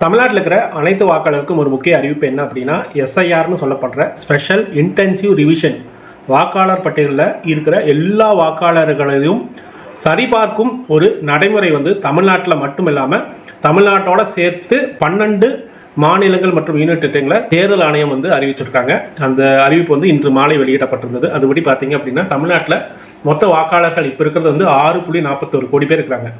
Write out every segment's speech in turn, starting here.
தமிழ்நாட்டில் இருக்கிற அனைத்து வாக்காளருக்கும் ஒரு முக்கிய அறிவிப்பு என்ன அப்படின்னா எஸ்ஐஆர்னு சொல்லப்படுற ஸ்பெஷல் இன்டென்சிவ் ரிவிஷன் வாக்காளர் பட்டியலில் இருக்கிற எல்லா வாக்காளர்களையும் சரிபார்க்கும் ஒரு நடைமுறை வந்து தமிழ்நாட்டில் மட்டும் இல்லாமல் தமிழ்நாட்டோட சேர்த்து பன்னெண்டு மாநிலங்கள் மற்றும் யூனிட்டுங்களை தேர்தல் ஆணையம் வந்து அறிவிச்சிருக்காங்க. அந்த அறிவிப்பு வந்து இன்று மாலை வெளியிடப்பட்டிருந்தது. அதுபடி பார்த்தீங்க அப்படின்னா தமிழ்நாட்டில் மொத்த வாக்காளர்கள் இப்போ இருக்கிறது வந்து ஆறு புள்ளி நாற்பத்தோரு கோடி பேர் இருக்கிறாங்க.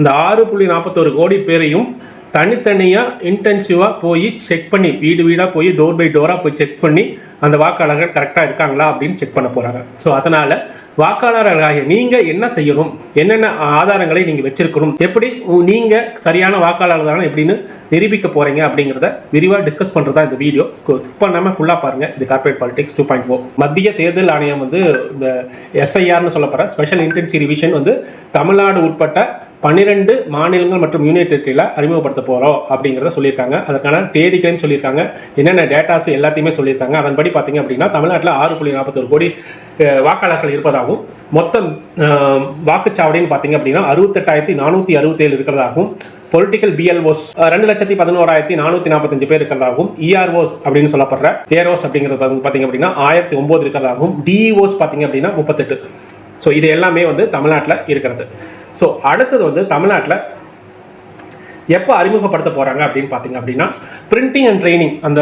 இந்த ஆறு புள்ளி நாற்பத்தோரு கோடி பேரையும் தனித்தனியாக இன்டென்சிவாக போய் செக் பண்ணி வீடு வீடாக போய் டோர் பை டோராக போய் செக் பண்ணி அந்த வாக்காளர்கள் கரெக்டாக இருக்காங்களா அப்படின்னு செக் பண்ண போகிறாங்க ஸோ அதனால் வாக்காளர்களாகிய நீங்கள் என்ன செய்யணும்? என்னென்ன ஆதாரங்களை நீங்கள் வச்சிருக்கணும்? எப்படி நீங்கள் சரியான வாக்காளர் தானே எப்படின்னு நிரூபிக்க போகிறீங்க அப்படிங்கிறத விரிவாக டிஸ்கஸ் பண்ணுறதா இந்த வீடியோ ஸோ ஸ்கிப் பண்ணாமல் ஃபுல்லாக பாருங்கள் இது corporate politics two point four மத்திய தேர்தல் ஆணையம் வந்து இந்த எஸ்ஐஆர்னு சொல்லப்படுற ஸ்பெஷல் இன்டென்சி ரிவிஷன் வந்து தமிழ்நாடு உட்பட்ட பன்னிரெண்டு மாநிலங்கள் மற்றும் யூனியன் டெரிட்டரியில் அறிமுகப்படுத்த போகிறோம் அப்படிங்கிறத சொல்லியிருக்காங்க. அதுக்கான தேதிகளையும் சொல்லியிருக்காங்க. என்னென்ன டேட்டாஸ் எல்லாத்தையுமே சொல்லியிருக்காங்க. அதன்படி பார்த்தீங்க அப்படின்னா தமிழ்நாட்டில் ஆறு புள்ளி நாற்பத்தொரு கோடி வாக்காளர்கள் இருப்பதாகவும் மொத்தம் வாக்குச்சாவடின்னு பார்த்தீங்க அப்படின்னா அறுபத்தெட்டாயிரத்தி நானூற்றி அறுபத்தேழு இருக்கிறதாகவும் பொலிட்டிக்கல் பிஎல்ஓஸ் ரெண்டு லட்சத்தி பதினோராயிரத்தி நானூற்றி நாற்பத்தஞ்சு பேர் இருக்கிறதாகவும் இஆர்ஓஸ் அப்படின்னு சொல்லப்படுற ஏரோஸ் அப்படிங்கிறது பார்த்தீங்க அப்படின்னா ஆயிரத்தி ஒம்பது இருக்கிறதாகவும் டிஇஓஸ் பார்த்தீங்க அப்படின்னா முப்பத்தெட்டு. ஸோ இது எல்லாமே வந்து தமிழ்நாட்டில் இருக்கிறது. ஸோ அடுத்தது வந்து தமிழ்நாட்டில் எப்போ அறிமுகப்படுத்த போகிறாங்க அப்படின்னு பார்த்தீங்க அப்படின்னா பிரிண்டிங் அண்ட் ட்ரைனிங் அந்த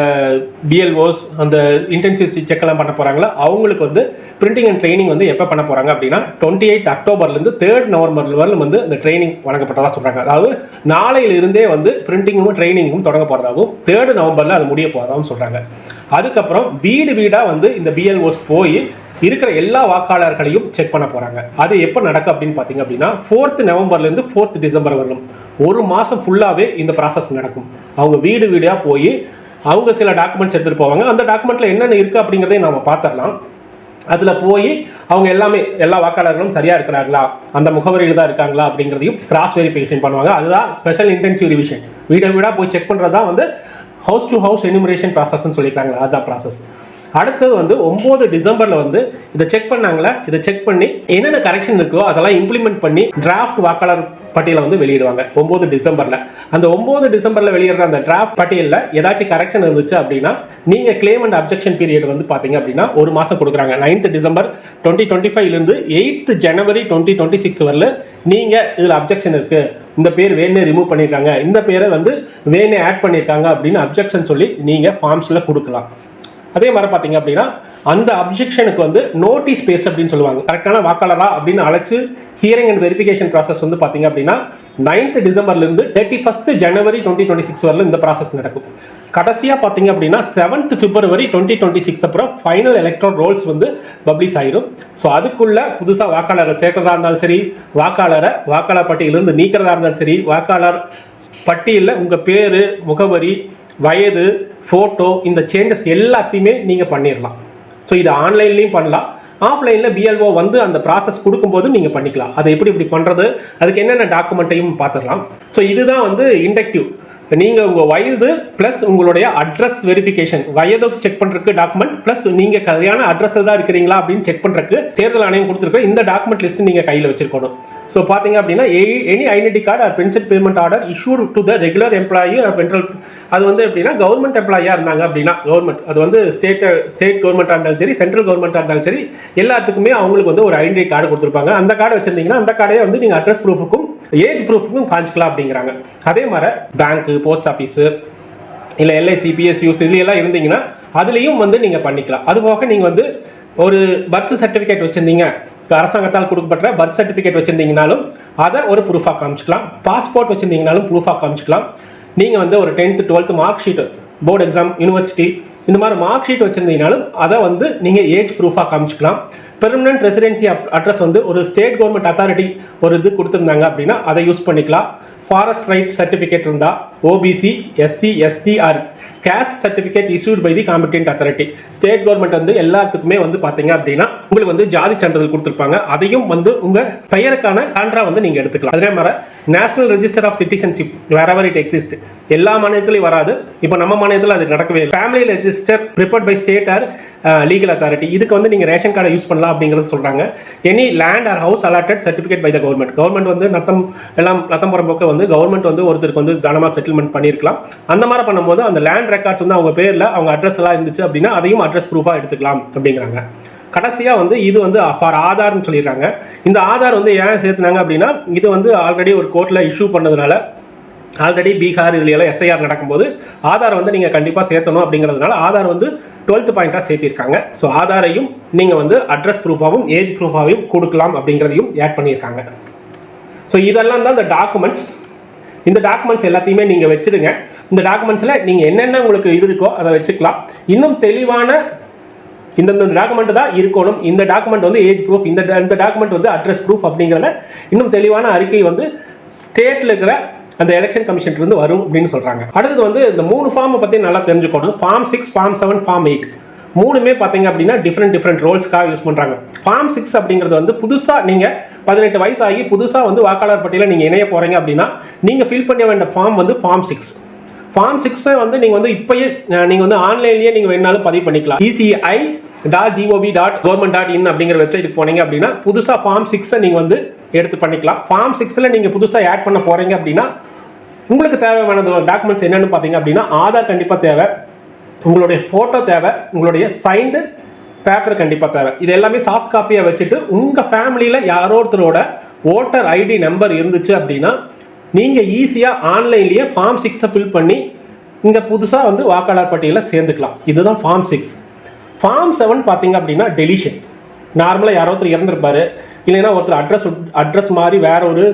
பிஎல்ஓஸ் அந்த இன்டென்சிவ் செக்கெல்லாம் பண்ண போகிறாங்களா அவங்களுக்கு வந்து பிரிண்டிங் அண்ட் ட்ரைனிங் வந்து எப்போ பண்ண போகிறாங்க அப்படின்னா டுவெண்ட்டி எயிட் அக்டோபர்லேருந்து தேர்ட் நவம்பர் வரலும் வந்து இந்த ட்ரைனிங் வழங்கப்பட்டதாக சொல்கிறாங்க அதாவது நாளையிலிருந்தே வந்து பிரிண்டிங்கும் ட்ரைனிங்கும் தொடங்க போகிறதாகவும் தேர்ட் நவம்பரில் அது முடிய போகிறதாகவும் சொல்கிறாங்க அதுக்கப்புறம் வீடு வீடாக வந்து இந்த பிஎல்ஓஸ் போய் இருக்கிற எல்லா வாக்காளர்களையும் செக் பண்ண போகிறாங்க அது எப்போ நடக்கும் அப்படின்னு பார்த்தீங்க அப்படின்னா ஃபோர்த் நவம்பர்லேருந்து ஃபோர்த் டிசம்பர் வரலும். ஒரு மாதம் ஃபுல்லாகவே இந்த ப்ராசஸ் நடக்கும். அவங்க வீடு வீடாக போய் அவங்க சில டாக்குமெண்ட்ஸ் எடுத்துகிட்டு போவாங்க. அந்த டாக்குமெண்ட்டில் என்னென்ன இருக்குது அப்படிங்கிறதையும் நம்ம பார்த்துடலாம் அதில் போய் அவங்க எல்லாமே எல்லா வாக்காளர்களும் சரியாக இருக்கிறாங்களா அந்த முகவரியில் தான் இருக்காங்களா அப்படிங்கிறதையும் கிராஸ் வெரிஃபிகேஷன் பண்ணுவாங்க. அதுதான் ஸ்பெஷல் இன்டென்சிவ் ரிவிஷன் வீடு வீடாக போய் செக் பண்ணுறது தான் வந்து ஹவுஸ் டு ஹவுஸ் எனிமரேஷன் ப்ராசஸ்ன்னு சொல்லியிருக்காங்க அதுதான் ப்ராசஸ் அடுத்தது வந்து ஒம்பது டிசம்பரில் வந்து இதை செக் பண்ணாங்களா? இதை செக் பண்ணி என்னென்ன கரெக்ஷன் இருக்கோ அதெல்லாம் இம்ப்ளிமெண்ட் பண்ணி டிராஃப்ட் வாக்காளர் பட்டியலை வந்து வெளியிடுவாங்க ஒம்பது டிசம்பரில். அந்த ஒம்பது டிசம்பரில் வெளியிடுற அந்த டிராஃப்ட் பட்டியலில் ஏதாச்சும் கரெக்ஷன் இருந்துச்சு அப்படின்னா நீங்கள் கிளைம் அண்ட் அப்ஜெக்ஷன் பீரியட் வந்து பார்த்தீங்க அப்படின்னா ஒரு மாதம் கொடுக்குறாங்க. நைன்த் டிசம்பர் டுவெண்ட்டி டுவெண்ட்டி ஃபைவ்லேருந்து eighth January twenty twenty six வரல நீங்கள் இதில் அப்ஜெக்ஷன் இருக்குது இந்த பேர் வேணே ரிமூவ் பண்ணியிருக்காங்க இந்த பேரை வந்து வேணே ஆட் பண்ணியிருக்காங்க அப்படின்னு அப்ஜெக்ஷன் சொல்லி நீங்கள் ஃபார்ம்ஸில் கொடுக்கலாம். அதே மாதிரி பார்த்தீங்க அப்படின்னா அந்த அப்ஜெக்ஷனுக்கு வந்து நோட்டீஸ் பேஸ் அப்படின்னு சொல்லுவாங்க. கரெக்டான வாக்காளரா அப்படின்னு அழைச்சு ஹியரிங் அண்ட் வெரிஃபிகேஷன் ப்ராசஸ் வந்து பார்த்தீங்க அப்படின்னா ninth டிசம்பர்லேருந்து thirty first January twenty twenty six வரல இந்த ப்ராசஸ் நடக்கும். கடைசியாக பார்த்தீங்க அப்படின்னா seventh February twenty twenty six அப்புறம் ஃபைனல் எலக்ட்ரான் ரோல்ஸ் வந்து பப்ளிஷ் ஆயிரும். ஸோ அதுக்குள்ளே புதுசாக வாக்காளரை சேர்க்கிறதா இருந்தாலும் சரி வாக்காளரை வாக்காளர் பட்டியலிருந்து நீக்கிறதா இருந்தாலும் சரி வாக்காளர் பட்டியலில் உங்கள் பேர் முகவரி வயது ஃபோட்டோ இந்த சேஞ்சஸ் எல்லாத்தையுமே நீங்கள் பண்ணிடலாம் ஸோ இது ஆன்லைன்லேயும் பண்ணலாம். ஆஃப்லைனில் பிஎல்ஓ வந்து அந்த ப்ராசஸ் கொடுக்கும்போது நீங்கள் பண்ணிக்கலாம். அதை எப்படி இப்படி பண்ணுறது அதுக்கு என்னென்ன டாக்குமெண்ட்டையும் பார்த்துடலாம் ஸோ இதுதான் வந்து இண்டக்டிவ் நீங்கள் உங்கள் வயது ப்ளஸ் உங்களுடைய அட்ரஸ் வெரிஃபிகேஷன் வயதை செக் பண்ணுறதுக்கு டாக்குமெண்ட் ப்ளஸ் நீங்கள் சரியான அட்ரஸில் தான் இருக்கிறீங்களா அப்படின்னு செக் பண்ணுறதுக்கு தேர்தல் ஆணையம் கொடுத்துருக்க இந்த டாக்குமெண்ட் லிஸ்ட்டு நீங்கள் கையில் வச்சுருக்கணும். ஸோ பார்த்தீங்க அப்படின்னா any identity card or pension payment order issued to the regular employee or central அது வந்து எப்படின்னா கவர்மெண்ட் எம்ப்ளாயாக இருந்தாங்க அப்படின்னா கவர்மெண்ட் அது வந்து ஸ்டேட் ஸ்டேட் கவர்மெண்ட்டாக இருந்தாலும் சரி சென்ட்ரல் கவர்மெண்ட்டாக இருந்தாலும் சரி எல்லாத்துக்குமே அவங்களுக்கு வந்து ஒரு ஐடென்டி கார்டு கொடுத்துருப்பாங்க. அந்த கார்டு வச்சுருந்தீங்கன்னா அந்த கார்டையே வந்து நீங்கள் அட்ரஸ் ப்ரூஃபுக்கும் ஏஜ் ப்ரூஃபுக்கும் காமிச்சிக்கலாம் அப்படிங்கிறாங்க. அதே மாதிரி பேங்க்கு போஸ்ட் ஆஃபீஸு இல்லை எல்ஐசி பிஎஸ்யூஸ் இது எல்லாம் இருந்தீங்கன்னா அதுலேயும் வந்து நீங்கள் பண்ணிக்கலாம். அது போக நீங்கள் வந்து ஒரு பர்த் சர்டிஃபிகேட் வச்சுருந்தீங்க. அரசாங்கத்தால் கொடுக்கப்பட்ட பர்த் சர்டிஃபிகேட் வச்சுருந்தீங்கனாலும் அதை ஒரு ப்ரூஃபாக காமிச்சிக்கலாம். பாஸ்போர்ட் வச்சுருந்தீங்கனாலும் ப்ரூஃபாக காமிச்சிக்கலாம். நீங்கள் வந்து ஒரு tenth twelfth mark sheet board exam university இந்த மாதிரி மார்க் ஷீட் வச்சுருந்தீங்கனாலும் அதை வந்து நீங்கள் ஏஜ் ப்ரூஃபாக காமிச்சிக்கலாம். பெர்மனன்ட் ரெசிடென்சி அட்ரஸ் வந்து ஒரு ஸ்டேட் கவர்மெண்ட் அத்தாரிட்டி ஒரு இது கொடுத்துருந்தாங்க அப்படின்னா அதை யூஸ் பண்ணிக்கலாம். ஃபாரஸ்ட் ரைட் சர்டிஃபிகேட் இருந்தால் OBC SC ST or caste certificate issued by the competent authority state government வந்து எல்லாத்துக்குமே வந்து பார்த்தீங்க அப்படின்னா உங்களுக்கு வந்து ஜாதி சான்றிதழ் கொடுத்துருப்பாங்க. அதையும் வந்து உங்கள் பெயருக்கான கான்ட்ரா வந்து நீங்கள் எடுத்துக்கலாம். அதே மாதிரி national register of citizenship wherever it exist எல்லா மாநிலத்திலையும் வராது. இப்போ நம்ம மாநிலத்தில் அது நடக்கவே இல்லை. Family register prepared by state or legal authority இதுக்கு வந்து நீங்கள் ரேஷன் கார்டை யூஸ் பண்ணலாம் அப்படிங்கிறது சொல்கிறாங்க any land or house allotted certificate by the government government வந்து நத்தம் எல்லாம் நத்தம் புறம்போக்க வந்து கவர்மெண்ட் வந்து ஒருத்தருக்கு வந்து தானமாக செட்டில்மெண்ட் பண்ணியிருக்கலாம். அந்த மாதிரி பண்ணும்போது அந்த லேண்ட் ரெக்கார்ட்ஸ் வந்து அவங்க பேரில் அவங்க அட்ரஸ் எல்லாம் இருந்துச்சு அப்படின்னா அதையும் அட்ரஸ் ப்ரூஃபாக எடுத்துக்கலாம் அப்படிங்கிறாங்க. கடைசியாக வந்து இது வந்து ஃபார் ஆதார்னு சொல்லிடுறாங்க. இந்த ஆதார் வந்து ஏன் சேர்த்துனாங்க அப்படின்னா இது வந்து ஆல்ரெடி ஒரு கோர்ட்டில் இஷ்யூ பண்ணதுனால ஆல்ரெடி பீகார் இதுலையெல்லாம் எல்லாம் எஸ்ஐஆர் நடக்கும்போது ஆதார் வந்து நீங்கள் கண்டிப்பாக சேர்த்தணும் அப்படிங்கிறதுனால ஆதார் வந்து டுவெல்த் பாயிண்ட்டாக சேர்த்திருக்காங்க. ஸோ ஆதாரையும் நீங்கள் வந்து அட்ரஸ் ப்ரூஃபாகவும் ஏஜ் ப்ரூஃபாகவும் கொடுக்கலாம் அப்படிங்கிறதையும் ஆட் பண்ணியிருக்காங்க ஸோ இதெல்லாம் தான் இந்த டாக்குமெண்ட்ஸ் இந்த டாக்குமெண்ட்ஸ் எல்லாத்தையுமே நீங்கள் வச்சுடுங்க. இந்த டாக்குமெண்ட்ஸில் நீங்கள் என்னென்ன உங்களுக்கு இது இருக்கோ அதை வச்சுக்கலாம். இன்னும் தெளிவான இந்தந்த டாக்குமெண்ட் தான் இருக்கணும். இந்த டாக்குமெண்ட் வந்து ஏஜ் ப்ரூஃப் இந்த இந்த டாக்குமெண்ட் வந்து அட்ரஸ் ப்ரூஃப் அப்படிங்கிறத இன்னும் தெளிவான அறிக்கை வந்து ஸ்டேட்டில் இருக்கிற அந்த எலெக்ஷன் கமிஷன் இருந்து வரும் அப்படின்னு சொல்கிறாங்க அடுத்தது வந்து இந்த மூணு ஃபார்மை பற்றி நல்லா தெரிஞ்சுக்கணும். Form six form seven form eight மூணுமே பார்த்தீங்க அப்படின்னா டிஃப்ரெண்ட் டிஃப்ரெண்ட் ரோல்ஸ்க்காக யூஸ் பண்ணுறாங்க ஃபார்ம் சிக்ஸ் அப்படிங்கிறது வந்து புதுசாக நீங்கள் பதினெட்டு வயசு ஆகி புதுசாக வந்து வாக்காளர் பட்டியலில் நீங்கள் இணைய போகிறீங்க அப்படின்னா நீங்கள் ஃபில் பண்ண வேண்டிய ஃபார்ம் வந்து ஃபார்ம் சிக்ஸ் ஃபார்ம் சிக்ஸை வந்து நீங்கள் வந்து இப்போயே நீங்கள் வந்து ஆன்லைன்லேயே நீங்கள் வேணாலும் பதிவு பண்ணிக்கலாம். ECI dot GOV dot government dot in அப்படிங்கிற வெப்சைட்டுக்கு போனீங்க அப்படின்னா புதுசாக ஃபார்ம் சிக்ஸை நீங்கள் வந்து எடுத்து பண்ணிக்கலாம். ஃபார்ம் சிக்ஸில் நீங்கள் புதுசாக ஆட் பண்ண போகிறீங்க அப்படின்னா உங்களுக்கு தேவையான டாக்குமெண்ட்ஸ் என்னென்னு பார்த்தீங்க அப்படின்னா ஆதார் கண்டிப்பாக தேவை. உங்களுடைய ஃபோட்டோ தேவை. உங்களுடைய சைன்டு பேப்பர் கண்டிப்பாக தேவை. இது எல்லாமே சாஃப்ட் காப்பியாக வச்சுட்டு உங்கள் ஃபேமிலியில் யாரோ ஒருத்தரோட ஓட்டர் ஐடி நம்பர் இருந்துச்சு அப்படின்னா நீங்கள் ஈஸியாக ஆன்லைன்லேயே ஃபார்ம் சிக்ஸை ஃபில் பண்ணி இங்கே புதுசாக வந்து வாக்காளர் பட்டியலில் சேர்ந்துக்கலாம். இதுதான் ஃபார்ம் சிக்ஸ் ஃபார்ம் செவன் பார்த்தீங்க அப்படின்னா டெலிஷன் நார்மலாக யாரோ ஒருத்தர் இறந்துருப்பாரு. இல்லைன்னா ஒருத்தர் அட்ரஸ் அட்ரஸ் மாதிரி வேற ஒரு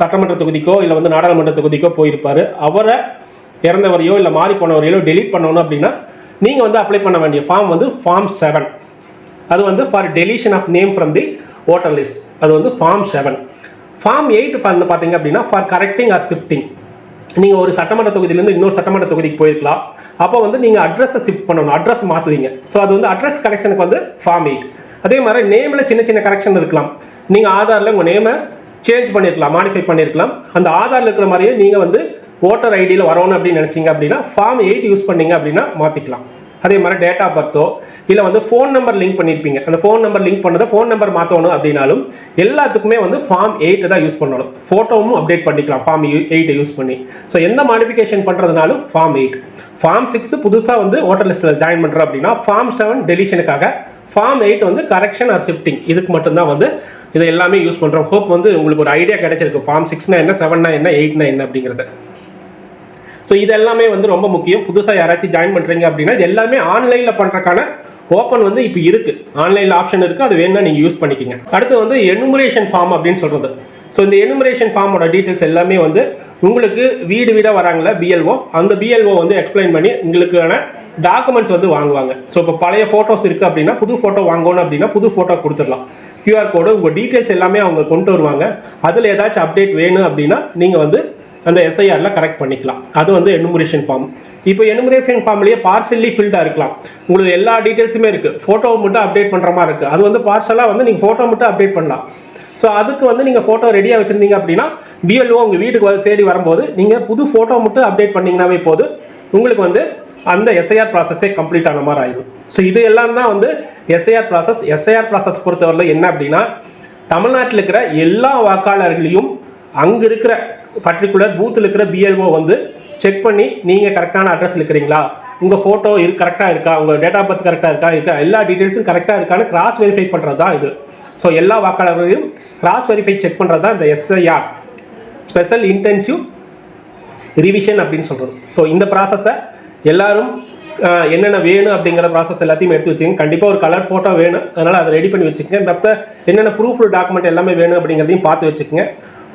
சட்டமன்ற தொகுதிக்கோ இல்லை வந்து நாடாளுமன்ற தொகுதிக்கோ போயிருப்பார். அவரை இறந்தவரையோ இல்லை மாறி போனவரையோ டெலீட் பண்ணணும் அப்படின்னா நீங்கள் வந்து அப்ளை பண்ண வேண்டிய ஃபார்ம் வந்து ஃபார்ம் செவன் அது வந்து for deletion of name from the voter list அது வந்து ஃபார்ம் செவன் ஃபார்ம் எயிட் வந்து பார்த்தீங்க அப்படின்னா ஃபார் கரெக்டிங் ஆர் ஷிஃப்டிங் நீங்கள் ஒரு சட்டமன்ற தொகுதியிலேருந்து இன்னொரு சட்டமன்ற தொகுதிக்கு போயிருக்கலாம். அப்போ வந்து நீங்கள் அட்ரஸை ஷிஃப்ட் பண்ணணும். அட்ரஸ் மாற்றுவீங்க ஸோ அது வந்து அட்ரஸ் கரெக்ஷனுக்கு வந்து ஃபார்ம் எயிட் அதே மாதிரி நேமில் சின்ன சின்ன கரெக்ஷன் இருக்கலாம். நீங்கள் ஆதாரில் உங்கள் நேமை சேஞ்ச் பண்ணியிருக்கலாம் மாடிஃபை பண்ணியிருக்கலாம் அந்த ஆதாரில் இருக்கிற மாதிரியே நீங்கள் வந்து ஓட்டர் ஐடியில் வரணும் அப்படின்னு நினச்சிங்க அப்படின்னா ஃபார்ம் எயிட் யூஸ் பண்ணீங்க அப்படின்னா மாற்றிக்கலாம் அதே மாதிரி டேட் ஆஃப் பர்த்தோ இல்லை வந்து ஃபோன் நம்பர் லிங்க் பண்ணியிருப்பீங்க அந்த ஃபோன் நம்பர் லிங்க் பண்ணதை ஃபோன் நம்பர் மாற்றணும் அப்படின்னாலும் எல்லாத்துக்குமே வந்து ஃபார்ம் எயிட்டை தான் யூஸ் பண்ணணும். ஃபோட்டோவும் அப்டேட் பண்ணிக்கலாம் ஃபார்ம் எயிட்டை யூஸ் பண்ணி. ஸோ எந்த மாடிஃபிகேஷன் பண்ணுறதுனாலும் ஃபார்ம் எயிட் ஃபார்ம் சிக்ஸ் புதுசாக வந்து ஓட்டர் லிஸ்ட்டில் ஜாயின் பண்ணுறோம் அப்படின்னா ஃபார்ம் செவன் டெலிஷனுக்காக ஃபார்ம் எயிட் வந்து கரெக்ஷன் ஆர் ஷிஃப்டிங் இதுக்கு மட்டும்தான் வந்து இதை எல்லாமே யூஸ் பண்ணுறோம் ஹோப் வந்து உங்களுக்கு ஒரு ஐடியா கிடைச்சிருக்கு. ஃபார்ம் சிக்ஸ்னா என்ன செவன்னா என்ன எயிட்னா என்ன அப்படிங்கிறது. ஸோ இது எல்லாமே வந்து ரொம்ப முக்கியம். புதுசாக யாராச்சும் ஜாயின் பண்ணுறீங்க அப்படின்னா இது எல்லாமே ஆன்லைனில் பண்ணுறக்கான ஓப்பன் வந்து இப்போ இருக்குது ஆன்லைனில் ஆப்ஷன் இருக்குது அது வேணும்னா நீங்கள் யூஸ் பண்ணிக்கிங்க. அடுத்து வந்து எனுமரேஷன் ஃபார்ம் அப்படின்னு சொல்கிறது ஸோ இந்த எனுமரேஷன் ஃபார்மோட டீட்டெயில்ஸ் எல்லாமே வந்து உங்களுக்கு வீடு வீடாக வராங்களா பிஎல்ஓ அந்த பிஎல்ஓ வந்து எக்ஸ்பிளைன் பண்ணி உங்களுக்கான டாக்குமெண்ட்ஸ் வந்து வாங்குவாங்க. ஸோ இப்போ பழைய ஃபோட்டோஸ் இருக்குது அப்படின்னா புது ஃபோட்டோ வாங்கணும் அப்படின்னா புது ஃபோட்டோ கொடுத்துடலாம். கியூஆர் கோடு உங்கள் டீட்டெயில்ஸ் எல்லாமே அவங்க கொண்டு வருவாங்க. அதில் ஏதாச்சும் அப்டேட் வேணும் அப்படின்னா நீங்கள் வந்து அந்த எஸ்ஐஆரில் கரெக்ட் பண்ணிக்கலாம். அது வந்து எனுமரேஷன் ஃபார்ம் இப்போ எனுமரேஷன் ஃபார்ம்லேயே பார்சல்லி ஃபில்டாக இருக்கலாம். உங்களுக்கு எல்லா டீட்டெயில்ஸுமே இருக்குது ஃபோட்டோவை மட்டும் அப்டேட் பண்ணுற மாதிரி இருக்குது அது வந்து பார்சலாக வந்து நீங்கள் ஃபோட்டோ மட்டும் அப்டேட் பண்ணலாம். ஸோ அதுக்கு வந்து நீங்கள் ஃபோட்டோ ரெடியாக வச்சுருந்தீங்க அப்படின்னா பிஎல்ஓ உங்கள் வீட்டுக்கு வந்து தேடி வரும்போது நீங்கள் புது ஃபோட்டோ மட்டும் அப்டேட் பண்ணிங்கனாவே போது உங்களுக்கு வந்து அந்த எஸ்ஐஆர் ப்ராசஸே கம்ப்ளீட் ஆன மாதிரி ஆயிடும் ஸோ இது எல்லாம் தான் வந்து எஸ்ஐஆர் ப்ராசஸ் எஸ்ஐஆர் ப்ராசஸ் பொறுத்தவரையில் என்ன அப்படின்னா தமிழ்நாட்டில் இருக்கிற எல்லா வாக்காளர்களையும் அங்கே இருக்கிற பர்டிகுலர் பூத்தில் இருக்கிற பிஎல்ஓ வந்து செக் பண்ணி நீங்கள் கரெக்டான அட்ரஸ் இருக்கிறீங்களா? உங்கள் ஃபோட்டோ இரு கரெக்டாக இருக்கா? உங்கள் டேட் ஆஃப் பர்த் கரெக்டாக இருக்கா? இருக்கா? எல்லா டீட்டெயில்ஸும் கரெக்டாக இருக்கான்னு கிராஸ் வெரிஃபை பண்ணுறது தான் இது. ஸோ எல்லா வாக்காளர்களையும் கிராஸ் வெரிஃபை செக் பண்ணுறது தான் இந்த எஸ்ஐஆர் ஸ்பெஷல் இன்டென்சிவ் ரிவிஷன் அப்படின்னு சொல்கிறது ஸோ இந்த ப்ராசஸை எல்லாரும் என்னென்ன வேணும் அப்படிங்கிற ப்ராசஸ் எல்லாத்தையும் எடுத்து வச்சுக்கோங்க. கண்டிப்பாக ஒரு கலர் ஃபோட்டோ வேணும். அதனால் அதை ரெடி பண்ணி வச்சுக்கோங்க. மற்ற என்னென்ன ப்ரூஃப் டாக்குமெண்ட் எல்லாமே வேணும் அப்படிங்கிறதையும் பார்த்து வச்சுக்கோங்க.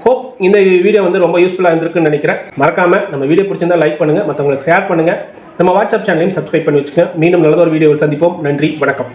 ஹோப் இந்த வீடியோ வந்து ரொம்ப யூஸ்ஃபுல்லாக இருந்திருக்குன்னு நினைக்கிறேன். மறக்காமல் நம்ம வீடியோ பிடிச்சிருந்தா லைக் பண்ணுங்கள் மற்றவங்களுக்கு ஷேர் பண்ணுங்கள் நம்ம வாட்ஸ்அப் சேனலையும் சப்ஸ்கிரைப் பண்ணி வச்சுக்கோங்க. மீண்டும் நல்ல ஒரு வீடியோவில் சந்திப்போம். நன்றி. வணக்கம்.